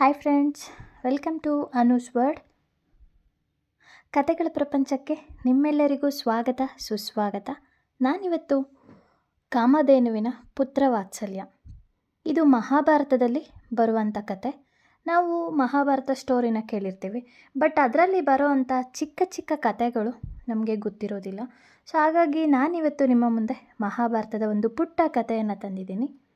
Hi friends welcome to Anu's world ಕತೆಗಳ ಪ್ರಪಂಚಕ್ಕೆ ನಿಮ್ಮೆಲ್ಲರಿಗೂ ಸ್ವಾಗತ, ಸುಸ್ವಾಗತ. ನಾನಿವತ್ತು ಕಾಮಧೇನುವಿನ ಪುತ್ರ ವಾತ್ಸಲ್ಯ. ಇದು ಮಹಾಭಾರತದಲ್ಲಿ ಬರುವಂಥ ಕತೆ. ನಾವು ಮಹಾಭಾರತ ಸ್ಟೋರಿನ ಕೇಳಿರ್ತೀವಿ ಬಟ್ ಅದರಲ್ಲಿ ಬರೋವಂಥ ಚಿಕ್ಕ ಚಿಕ್ಕ ಕತೆಗಳು ನಮಗೆ ಗೊತ್ತಿರೋದಿಲ್ಲ. ಸೊ ಹಾಗಾಗಿ ನಾನಿವತ್ತು ನಿಮ್ಮ ಮುಂದೆ ಮಹಾಭಾರತದ ಒಂದು ಪುಟ್ಟ ಕಥೆಯನ್ನು ತಂದಿದ್ದೀನಿ.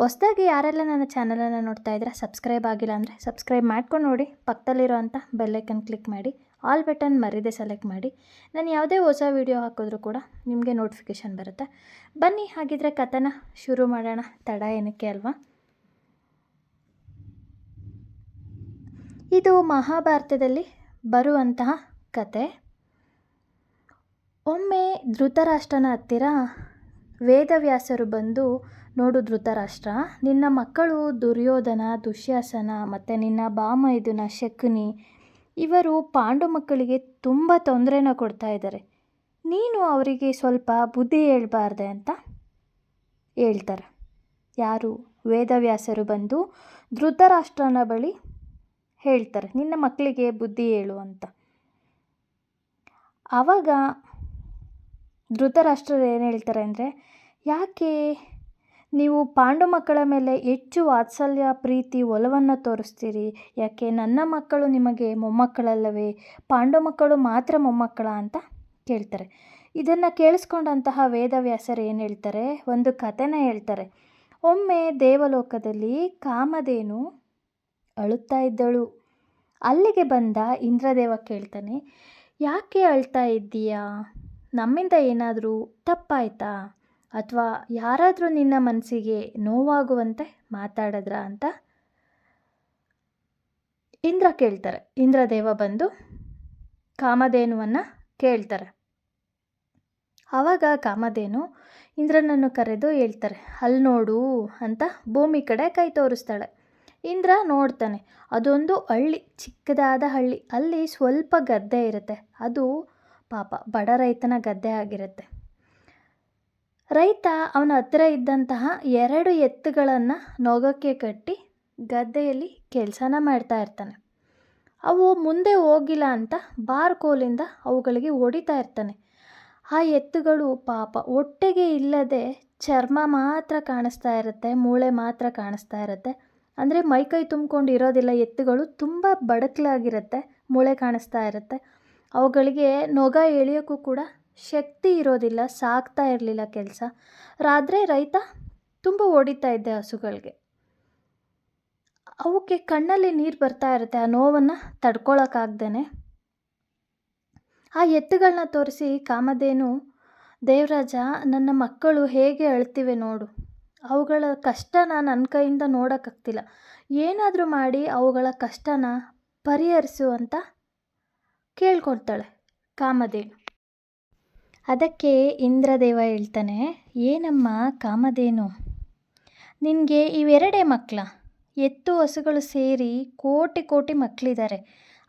ಹೊಸ್ದಾಗಿ ಯಾರೆಲ್ಲ ನನ್ನ ಚಾನಲನ್ನು ನೋಡ್ತಾ ಇದ್ರೆ ಸಬ್ಸ್ಕ್ರೈಬ್ ಆಗಿಲ್ಲ ಅಂದರೆ ಸಬ್ಸ್ಕ್ರೈಬ್ ಮಾಡ್ಕೊಂಡು ನೋಡಿ. ಪಕ್ಕದಲ್ಲಿರೋಂಥ ಬೆಲ್ಲೈಕನ್ ಕ್ಲಿಕ್ ಮಾಡಿ, ಆಲ್ ಬಟನ್ ಮರೀದೆ ಸೆಲೆಕ್ಟ್ ಮಾಡಿ. ನಾನು ಯಾವುದೇ ಹೊಸ ವೀಡಿಯೋ ಹಾಕಿದ್ರು ಕೂಡ ನಿಮಗೆ ನೋಟಿಫಿಕೇಷನ್ ಬರುತ್ತೆ. ಬನ್ನಿ, ಹಾಗಿದ್ರೆ ಕಥನ ಶುರು ಮಾಡೋಣ. ತಡ ಏನಕ್ಕೆ ಅಲ್ವಾ? ಇದು ಮಹಾಭಾರತದಲ್ಲಿ ಬರುವಂತಹ ಕತೆ. ಒಮ್ಮೆ ಧೃತರಾಷ್ಟ್ರನ ಹತ್ತಿರ ವೇದವ್ಯಾಸರು ಬಂದು ನೋಡು ಧೃತರಾಷ್ಟ್ರ, ನಿನ್ನ ಮಕ್ಕಳು ದುರ್ಯೋಧನ, ದುಶ್ಯಾಸನ ಮತ್ತು ನಿನ್ನ ಬಾಮೈದುನ ಶಕುನಿ. ಇವರು ಪಾಂಡು ಮಕ್ಕಳಿಗೆ ತುಂಬ ತೊಂದರೆನ ಕೊಡ್ತಾ ಇದ್ದಾರೆ. ನೀನು ಅವರಿಗೆ ಸ್ವಲ್ಪ ಬುದ್ಧಿ ಹೇಳ್ಬಾರ್ದೆ ಅಂತ ಹೇಳ್ತಾರೆ. ಯಾರು? ವೇದವ್ಯಾಸರು ಬಂದು ಧೃತರಾಷ್ಟ್ರನ ಬಳಿ ಹೇಳ್ತಾರೆ. ನಿನ್ನ ಮಕ್ಕಳಿಗೆ ಬುದ್ಧಿ ಹೇಳು ಅಂತ. ಆವಾಗ ಧೃತರಾಷ್ಟ್ರರು ಏನು ಹೇಳ್ತಾರೆ ಅಂದರೆ, ಯಾಕೆ ನೀವು ಪಾಂಡು ಮಕ್ಕಳ ಮೇಲೆ ಹೆಚ್ಚು ವಾತ್ಸಲ್ಯ, ಪ್ರೀತಿ, ಒಲವನ್ನು ತೋರಿಸ್ತೀರಿ. ಯಾಕೆ? ನನ್ನ ಮಕ್ಕಳು ನಿಮಗೆ ಮೊಮ್ಮಕ್ಕಳಲ್ಲವೇ? ಪಾಂಡು ಮಕ್ಕಳು ಮಾತ್ರ ಮೊಮ್ಮಕ್ಕಳ ಅಂತ ಕೇಳ್ತಾರೆ. ಇದನ್ನು ಕೇಳಿಸ್ಕೊಂಡಂತಹ ವೇದವ್ಯಾಸರು ಏನು ಹೇಳ್ತಾರೆ? ಒಂದು ಕಥೆನ ಹೇಳ್ತಾರೆ. ಒಮ್ಮೆ ದೇವಲೋಕದಲ್ಲಿ ಕಾಮಧೇನು ಅಳುತ್ತಾ ಇದ್ದಳು. ಅಲ್ಲಿಗೆ ಬಂದ ಇಂದ್ರದೇವ ಕೇಳ್ತಾನೆ, ಯಾಕೆ ಅಳ್ತಾ ಇದ್ದೀಯಾ? ನಮ್ಮಿಂದ ಏನಾದರೂ ತಪ್ಪಾಯ್ತಾ? ಅಥವಾ ಯಾರಾದರೂ ನಿನ್ನ ಮನಸ್ಸಿಗೆ ನೋವಾಗುವಂತೆ ಮಾತಾಡಿದ್ರ ಅಂತ? ಇಂದ್ರ ಕೇಳ್ತಾರೆ. ಇಂದ್ರದೇವ ಬಂದು ಕಾಮಧೇನುವನ್ನು ಕೇಳ್ತಾರೆ. ಆವಾಗ ಕಾಮಧೇನು ಇಂದ್ರನನ್ನು ಕರೆದು ಹೇಳ್ತಾರೆ, ಅಲ್ಲಿ ನೋಡು ಅಂತ ಭೂಮಿ ಕಡೆ ಕೈ ತೋರಿಸ್ತಾಳೆ. ಇಂದ್ರ ನೋಡ್ತಾನೆ, ಅದೊಂದು ಹಳ್ಳಿ, ಚಿಕ್ಕದಾದ ಹಳ್ಳಿ. ಅಲ್ಲಿ ಸ್ವಲ್ಪ ಗದ್ದೆ ಇರುತ್ತೆ. ಅದು ಪಾಪ ಬಡ ರೈತನ ಗದ್ದೆ ಆಗಿರುತ್ತೆ. ರೈತ ಅವನ ಹತ್ತಿರ ಇದ್ದಂತಹ ಎರಡು ಎತ್ತುಗಳನ್ನು ನೊಗಕ್ಕೆ ಕಟ್ಟಿ ಗದ್ದೆಯಲ್ಲಿ ಕೆಲಸನ ಮಾಡ್ತಾ ಇರ್ತಾನೆ. ಅವು ಮುಂದೆ ಹೋಗಿಲ್ಲ ಅಂತ ಬಾರ್ಕೋಲಿಂದ ಅವುಗಳಿಗೆ ಹೊಡಿತಾ ಇರ್ತಾನೆ. ಆ ಎತ್ತುಗಳು ಪಾಪ ಹೊಟ್ಟೆಗೆ ಇಲ್ಲದೆ ಚರ್ಮ ಮಾತ್ರ ಕಾಣಿಸ್ತಾ ಇರುತ್ತೆ, ಮೂಳೆ ಮಾತ್ರ ಕಾಣಿಸ್ತಾ ಇರುತ್ತೆ. ಅಂದರೆ ಮೈಕೈ ತುಂಬ್ಕೊಂಡು ಇರೋದಿಲ್ಲ, ಎತ್ತುಗಳು ತುಂಬ ಬಡಕ್ಲಾಗಿರುತ್ತೆ, ಮೂಳೆ ಕಾಣಿಸ್ತಾ ಇರುತ್ತೆ. ಅವುಗಳಿಗೆ ನೊಗ ಎಳೆಯೋಕ್ಕೂ ಕೂಡ ಶಕ್ತಿ ಇರೋದಿಲ್ಲ ಸಾಕ್ತಾ ಇರಲಿಲ್ಲ ಕೆಲಸ. ರಾತ್ರಿ ರೈತ ತುಂಬ ಹೊಡಿತಾ ಇದ್ದೆ ಹಸುಗಳಿಗೆ. ಅವಕ್ಕೆ ಕಣ್ಣಲ್ಲಿ ನೀರು ಬರ್ತಾ ಇರುತ್ತೆ, ಆ ನೋವನ್ನು ತಡ್ಕೊಳಕ್ಕಾಗ್ದೇ ಆ ಎತ್ತುಗಳನ್ನ ತೋರಿಸಿ, ಕಾಮಧೇನು, ದೇವರಾಜ, ನನ್ನ ಮಕ್ಕಳು ಹೇಗೆ ಅಳ್ತಿವೆ ನೋಡು. ಅವುಗಳ ಕಷ್ಟನ ನನ್ನ ಕೈಯಿಂದ ನೋಡೋಕ್ಕಾಗ್ತಿಲ್ಲ. ಏನಾದರೂ ಮಾಡಿ ಅವುಗಳ ಕಷ್ಟನ ಪರಿಹರಿಸು ಅಂತ ಕೇಳ್ಕೊಳ್ತಾಳೆ ಕಾಮಧೇನು. ಅದಕ್ಕೆ ಇಂದ್ರದೇವ ಹೇಳ್ತಾನೆ, ಏನಮ್ಮ ಕಾಮಧೇನು? ನಿನಗೆ ಇವೆರಡೇ ಮಕ್ಕಳ ಎತ್ತು ಹಸುಗಳು ಸೇರಿ ಕೋಟಿ ಕೋಟಿ ಮಕ್ಕಳಿದ್ದಾರೆ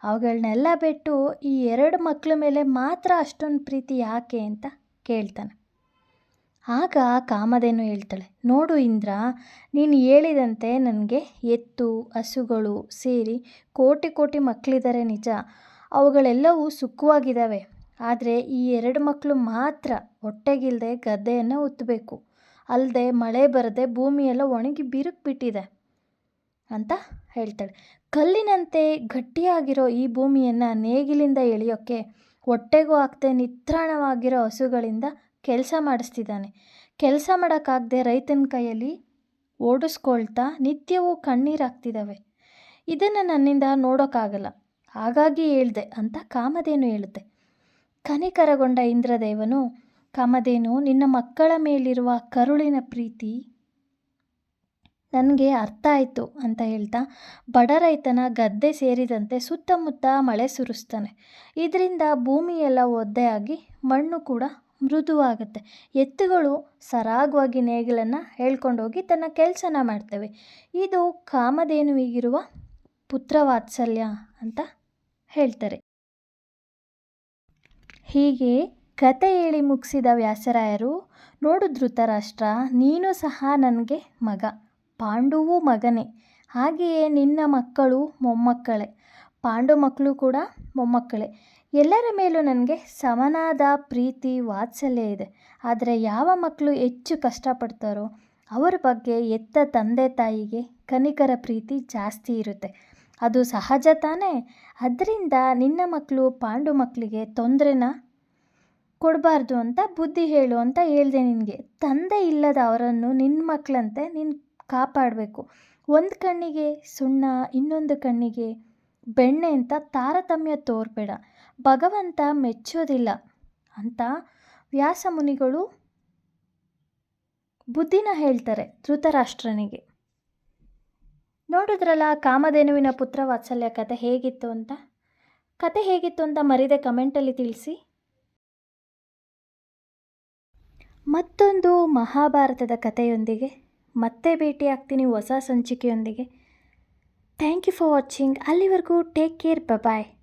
ಅವುಗಳನ್ನೆಲ್ಲ ಬಿಟ್ಟು ಈ ಎರಡು ಮಕ್ಕಳ ಮೇಲೆ ಮಾತ್ರ ಅಷ್ಟೊಂದು ಪ್ರೀತಿ ಯಾಕೆ ಅಂತ ಕೇಳ್ತಾನೆ. ಆಗ ಕಾಮಧೇನು ಹೇಳ್ತಾಳೆ, ನೋಡು ಇಂದ್ರ, ನೀನು ಹೇಳಿದಂತೆ ನನಗೆ ಎತ್ತು, ಹಸುಗಳು ಸೇರಿ ಕೋಟಿ ಕೋಟಿ ಮಕ್ಕಳಿದ್ದಾರೆ ನಿಜ. ಅವುಗಳೆಲ್ಲವೂ ಸುಖವಾಗಿದ್ದಾವೆ ಆದರೆ ಈ ಎರಡು ಮಕ್ಕಳು ಮಾತ್ರ ಹೊಟ್ಟೆಗಿಲ್ಲದೆ ಗದ್ದೆಯನ್ನು ಉತ್ತಬೇಕು ಅಲ್ಲದೆ ಮಳೆ ಬರದೆ ಭೂಮಿಯೆಲ್ಲ ಒಣಗಿ ಬಿರುಕು ಬಿಟ್ಟಿದೆ ಅಂತ ಹೇಳ್ತಾಳೆ. ಕಲ್ಲಿನಂತೆ ಗಟ್ಟಿಯಾಗಿರೋ ಈ ಭೂಮಿಯನ್ನು ನೇಗಿಲಿಂದ ಎಳೆಯೋಕ್ಕೆ ಹೊಟ್ಟೆಗೂ ಆಗ್ತೇ ನಿತ್ರಾಣವಾಗಿರೋ ಹಸುಗಳಿಂದ ಕೆಲಸ ಮಾಡಿಸ್ತಿದ್ದಾನೆ. ಕೆಲಸ ಮಾಡೋಕ್ಕಾಗದೆ ರೈತನ ಕೈಯಲ್ಲಿ ಓಡಿಸ್ಕೊಳ್ತಾ ನಿತ್ಯವೂ ಕಣ್ಣೀರಾಗ್ತಿದ್ದಾವೆ ಇದನ್ನು ನನ್ನಿಂದ ನೋಡೋಕ್ಕಾಗಲ್ಲ ಹಾಗಾಗಿ ಹೇಳ್ದೆ ಅಂತ ಕಾಮಧೇನು ಹೇಳುತ್ತೆ. ಕನಿಕರಗೊಂಡ ಇಂದ್ರದೇವನು ಕಾಮಧೇನು ನಿನ್ನ ಮಕ್ಕಳ ಮೇಲಿರುವ ಕರುಳಿನ ಪ್ರೀತಿ ನನಗೆ ಅರ್ಥ ಆಯಿತು ಅಂತ ಹೇಳ್ತಾ ಬಡ ರೈತನ ಗದ್ದೆ ಸೇರಿದಂತೆ ಸುತ್ತಮುತ್ತ ಮಳೆ ಸುರಿಸ್ತಾನೆ. ಇದರಿಂದ ಭೂಮಿಯೆಲ್ಲ ಒದ್ದೆಯಾಗಿ ಮಣ್ಣು ಕೂಡ ಮೃದುವಾಗುತ್ತೆ. ಎತ್ತುಗಳು ಸರಾಗವಾಗಿ ನೇಗಿಲನ್ನು ಹೇಳ್ಕೊಂಡೋಗಿ ತನ್ನ ಕೆಲಸನ ಮಾಡ್ತವೆ. ಇದು ಕಾಮಧೇನುವಿಗಿರುವ ಪುತ್ರವಾತ್ಸಲ್ಯ ಅಂತ ಹೇಳ್ತಾರೆ. ಹೀಗೆ ಕತೆ ಹೇಳಿ ಮುಗಿಸಿದ ವ್ಯಾಸರಾಯರು, ನೋಡು ಧೃತರಾಷ್ಟ್ರ, ನೀನು ಸಹ ನನಗೆ ಮಗ. ಪಾಂಡುವು ಮಗನೇ, ಹಾಗೆಯೇ ನಿನ್ನ ಮಕ್ಕಳು ಮೊಮ್ಮಕ್ಕಳೇ. ಪಾಂಡು ಮಕ್ಕಳು ಕೂಡ ಮೊಮ್ಮಕ್ಕಳೇ. ಎಲ್ಲರ ಮೇಲೂ ನನಗೆ ಸಮನಾದ ಪ್ರೀತಿ, ವಾತ್ಸಲ್ಯ ಇದೆ. ಆದರೆ ಯಾವ ಮಕ್ಕಳು ಹೆಚ್ಚು ಕಷ್ಟಪಡ್ತಾರೋ, ಅವರ ಬಗ್ಗೆ ಎತ್ತ ತಂದೆ ತಾಯಿಗೆ ಕನಿಕರ ಪ್ರೀತಿ ಜಾಸ್ತಿ ಇರುತ್ತೆ. ಅದು ಸಹಜ ತಾನೇ? ಅದರಿಂದ ನಿನ್ನ ಮಕ್ಕಳು ಪಾಂಡು ಮಕ್ಕಳಿಗೆ ತೊಂದರೆನ? ಕೊಡಬಾರ್ದು ಅಂತ ಬುದ್ಧಿ ಹೇಳು ಅಂತ ಹೇಳಿದೆ ನಿನಗೆ. ತಂದೆ ಇಲ್ಲದ ಅವರನ್ನು ನಿನ್ನ ಮಕ್ಕಳಂತೆ ನೀನು ಕಾಪಾಡಬೇಕು. ಒಂದು ಕಣ್ಣಿಗೆ ಸುಣ್ಣ, ಇನ್ನೊಂದು ಕಣ್ಣಿಗೆ ಬೆಣ್ಣೆ ಅಂತ ತಾರತಮ್ಯ ತೋರಬೇಡ. ಭಗವಂತ ಮೆಚ್ಚೋದಿಲ್ಲ ಅಂತ ವ್ಯಾಸ ಮುನಿಗಳು ಬುದ್ಧಿನ ಹೇಳ್ತಾರೆ ಧೃತರಾಷ್ಟ್ರನಿಗೆ. ನೋಡಿದ್ರಲ್ಲ ಕಾಮಧೇನುವಿನ ಪುತ್ರ ವಾತ್ಸಲ್ಯ ಕತೆ ಹೇಗಿತ್ತು ಅಂತ? ಕತೆ ಹೇಗಿತ್ತು ಅಂತ ಮರಿದೆ ಕಮೆಂಟಲ್ಲಿ ತಿಳಿಸಿ. ಮತ್ತೊಂದು ಮಹಾಭಾರತದ ಕಥೆಯೊಂದಿಗೆ ಮತ್ತೆ ಭೇಟಿ ಆಗ್ತೀನಿ ಹೊಸ ಸಂಚಿಕೆಯೊಂದಿಗೆ. ಥ್ಯಾಂಕ್ ಯು ಫಾರ್ ವಾಚಿಂಗ್ ಅಲ್ಲಿವರೆಗೂ ಟೇಕ್ ಕೇರ್ ಬಾಯ್